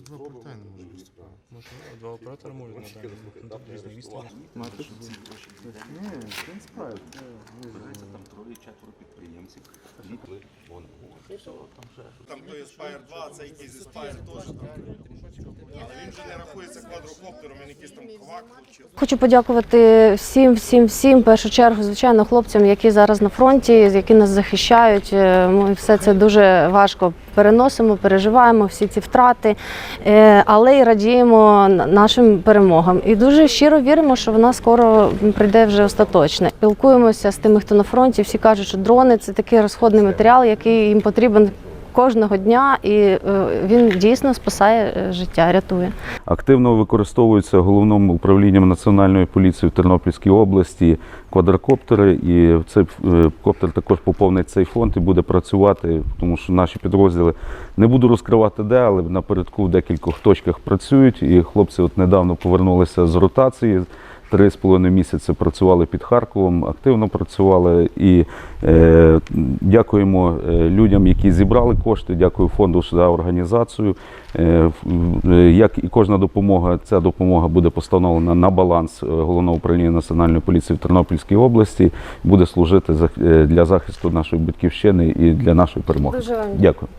два оператори не можуть виступати. Може, два оператори можуть на даний різні відстані. Ні, він справить. Береться там троє-четверо підприємців. Ліпли, вон. Там той Aspire 2, а цей якийсь Aspire теж там. Але Хочу подякувати всім, всім, всім, в першу чергу, звичайно, хлопцям, які зараз на фронті, які нас захищають. Е, Ми все це дуже важко переносимо, переживаємо всі ці втрати, е, але й радіємо нашим перемогам. І дуже щиро віримо, що вона скоро прийде вже остаточно. Спілкуємося з тими, хто на фронті. Всі кажуть, що дрони це такий розходний матеріал, який їм потрібен кожного дня, і е, він дійсно спасає е, життя, рятує. Активно використовуються головним управлінням Національної поліції в Тернопільській області квадрокоптери, і цей е, коптер також поповнить цей фонд і буде працювати, тому що наші підрозділи не буду розкривати де, але напередку в декількох точках працюють. І хлопці от недавно повернулися з ротації. Три з половиною місяці працювали під Харковом, активно працювали і е, дякуємо е, людям, які зібрали кошти. Дякую фонду за організацію. Е, як і кожна допомога, ця допомога буде постановлена на баланс е, головного управління національної поліції в Тернопільській області. Буде служити е, для захисту нашої батьківщини і для нашої перемоги. Дуже вам Дякую.